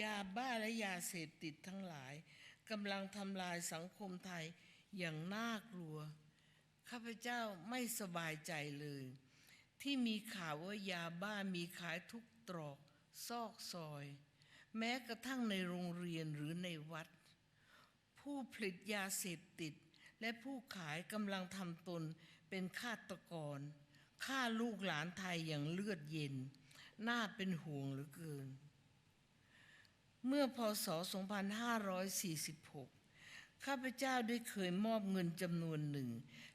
ยาบ้าและยาเสพติดทั้งหลายกำลังทำลายสังคมไทยอย่างน่ากลัว ข้าพเจ้าไม่สบายใจเลย ที่มีข่าวว่ายาบ้ามีขายทุกตรอกซอกซอย แม้กระทั่งในโรงเรียนหรือในวัด ผู้ผลิตยาเสพติด และผู้ขายกำลังทำตนเป็นฆาตกรฆ่าลูกหลานไทยอย่างเลือดเย็น น่าเป็นห่วงเหลือเกิน เมื่อพศ 2546 ข้าพเจ้าได้เคยมอบเงินจำนวนหนึ่ง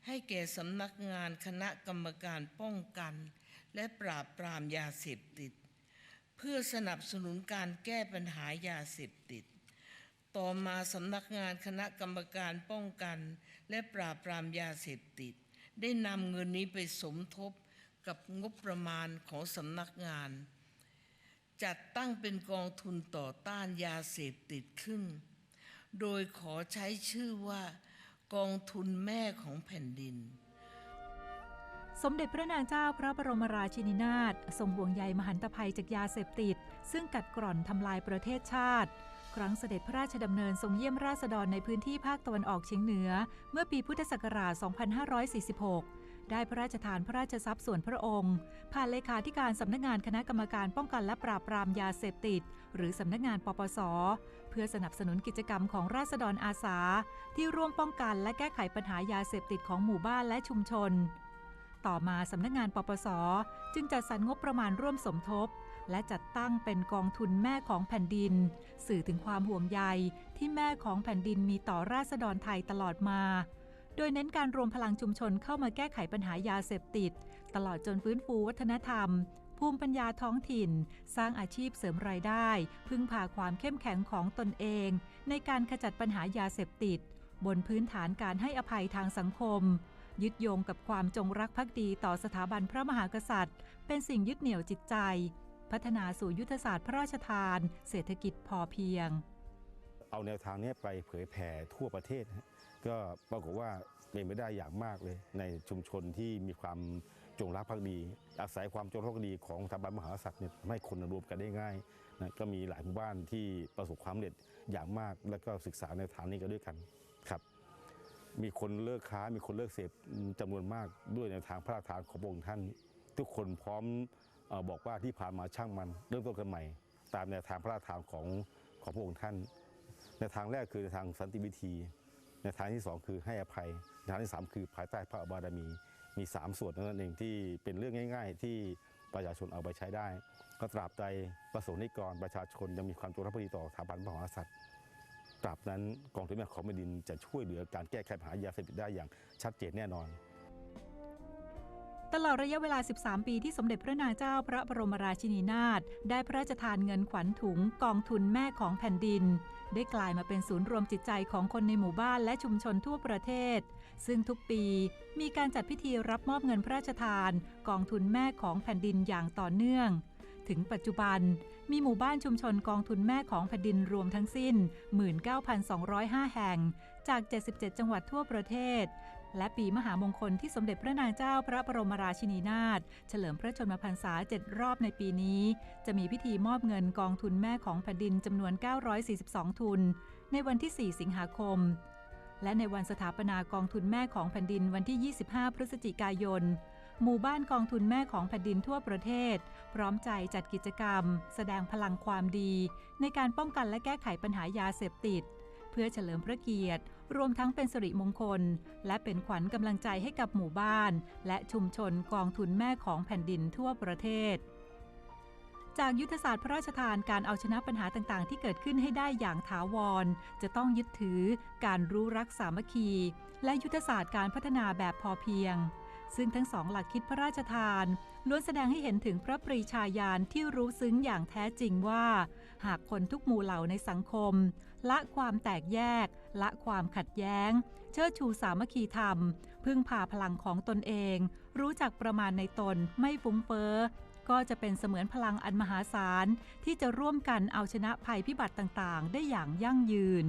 ให้แก่สำนักงานคณะกรรมการป้องกัน และปราบปรามยาเสพติด เพื่อสนับสนุนการแก้ปัญหายาเสพติด ต่อมาสำนักงานคณะกรรมการป้องกัน และปราบปรามยาเสพติด ได้นำเงินนี้ไปสมทบกับงบประมาณของสำนักงาน จัดตั้งเป็นกองทุนต่อต้านยาเสพติดขึ้น โดยขอใช้ชื่อว่า กองทุนแม่ของแผ่นดิน สมเด็จพระนางเจ้าพระบรมราชินีนาถทรงห่วงใยมหันตภัยจากยาเสพติด ซึ่งกัดกร่อนทำลายประเทศชาติครั้งเสด็จพระราชดำเนินทรงเยี่ยมราษฎรในพื้นที่ภาคตะวันออกเฉียงเหนือ เมื่อปีพุทธศักราช 2546 ได้พระราชทานพระราชทรัพย์ส่วนพระองค์ ผ่านเลขาธิการสำนักงานคณะกรรมการป้องกันและปราบปรามยาเสพติด หรือสำนักงานปปส เพื่อสนับสนุนกิจกรรมของราษฎรอาสา ที่ร่วมป้องกันและแก้ไขปัญหายาเสพติดของหมู่บ้านและชุมชน ต่อมาสำนักงานปปส จึงจัดสรรงบประมาณร่วมสมทบ และจัดตั้งเป็นกองทุนแม่ของแผ่นดิน สื่อถึงความห่วงใยที่แม่ของแผ่นดินมีต่อราษฎรไทยตลอดมา โดยเน้นการรวมพลังชุมชนเข้ามาแก้ไขปัญหายาเสพติด ตลอดจนฟื้นฟูวัฒนธรรม ภูมิปัญญาท้องถิ่น สร้างอาชีพเสริมรายได้ พึ่งพาความเข้มแข็งของตนเอง ในการขจัดปัญหายาเสพติด บนพื้นฐานการให้อภัยทางสังคม ยึดโยงกับความจงรักภักดีต่อสถาบันพระมหากษัตริย์ เป็นสิ่งยึดเหนี่ยวจิตใจ พัฒนาสู่ยุทธศาสตร์พระราชทาน เศรษฐกิจพอเพียง เอาแนวทางนี้ไปเผยแผ่ทั่วประเทศ ก็ปรากฏว่าเป็นไปได้อย่างมากเลย ในชุมชนที่มีความจงรักภักดี อาศัยความจงรักภักดีของสถาบันมหากษัตริย์เนี่ยทำให้คนรวมกันได้ง่ายนะก็มีหลายหมู่บ้านที่ประสบความสำเร็จอย่างมาก แล้วก็ศึกษาในวทางนี้กันด้วยกันครับ มีคนเลิกค้ามีคนเลิกเสพจำนวนมากด้วยในทางพระราชทานของพระองค์ท่าน ทุกคนพร้อมอบอกว่าที่ผ่านมาช่างมันเริ่มต้นกันใหม่ ตามแนวทางพระราชทานของของพระองค์ท่านในทางแรกคือในทางสันติวิธี ในทางที่สองคือให้อภัยในทางที่สามคือภายใต้พระบารมีมีสามส่วนนั่นเองที่เป็นเรื่องง่าย ๆ ที่ประชาชนเอาไปใช้ได้ ก็ตราบใดประสงค์นิกรประชาชนยังมีความจงรักภักดีต่อสถาบันพระมหากษัตริย์ตราบนั้นกองทุนแม่ของแผ่นดินจะช่วยเหลือการแก้ไขปัญหายาเสพติดได้อย่างชัดเจนแน่นอน ตลอดระยะเวลา 13 ปีที่สมเด็จพระนางเจ้าพระบรมราชินีนาถได้พระราชทานเงินขวัญถุงกองทุนแม่ของแผ่นดิน ได้กลายมาเป็นศูนย์รวมจิตใจของคนในหมู่บ้านและชุมชนทั่วประเทศ ซึ่งทุกปีมีการจัดพิธีรับมอบเงินพระราชทาน กองทุนแม่ของแผ่นดินอย่างต่อเนื่อง ถึงปัจจุบันมีหมู่บ้านชุมชนกองทุนแม่ของแผ่นดินรวมทั้งสิ้น 19,205 แห่ง จาก 77 จังหวัดทั่วประเทศ และปีมหามงคลที่สมเด็จพระนางเจ้าพระบรมราชินีนาถเฉลิมพระชนมพรรษา 7 รอบในปีนี้ จะมีพิธีมอบเงินกองทุนแม่ของแผ่นดินจำนวน 942 ทุน ในวันที่ 4 สิงหาคม และในวันสถาปนากองทุนแม่ของแผ่นดินวันที่ 25 พฤศจิกายน หมู่บ้านกองทุนแม่ของแผ่นดินทั่วประเทศ พร้อมใจจัดกิจกรรม แสดงพลังความดี ในการป้องกันและแก้ไขปัญหายาเสพติด พื่อเฉลิมพระเกียรติ รวมทั้งเป็นสิริมงคล และเป็นขวัญกำลังใจให้กับหมู่บ้าน และชุมชนกองทุนแม่ของแผ่นดินทั่วประเทศ จากยุทธศาสตร์พระราชทานการเอาชนะปัญหาต่างๆ ที่เกิดขึ้นให้ได้อย่างถาวร จะต้องยึดถือการรู้รักสามัคคี และยุทธศาสตร์การพัฒนาแบบพอเพียงซึ่งทั้งสองหลักคิดพระราชทานล้วนแสดงให้เห็นถึงพระปรีชาญาณที่รู้ซึ้งอย่างแท้จริงว่า หากคนทุกหมู่เหล่าในสังคม ละความแตกแยก ละความขัดแย้ง เชิดชูสามัคคีธรรม พึ่งพาพลังของตนเอง รู้จักประมาณในตนไม่ฟุ้งเฟ้อก็จะเป็นเสมือนพลังอันมหาศาลที่จะร่วมกันเอาชนะภัยพิบัติต่างๆ ได้อย่างยั่งยืน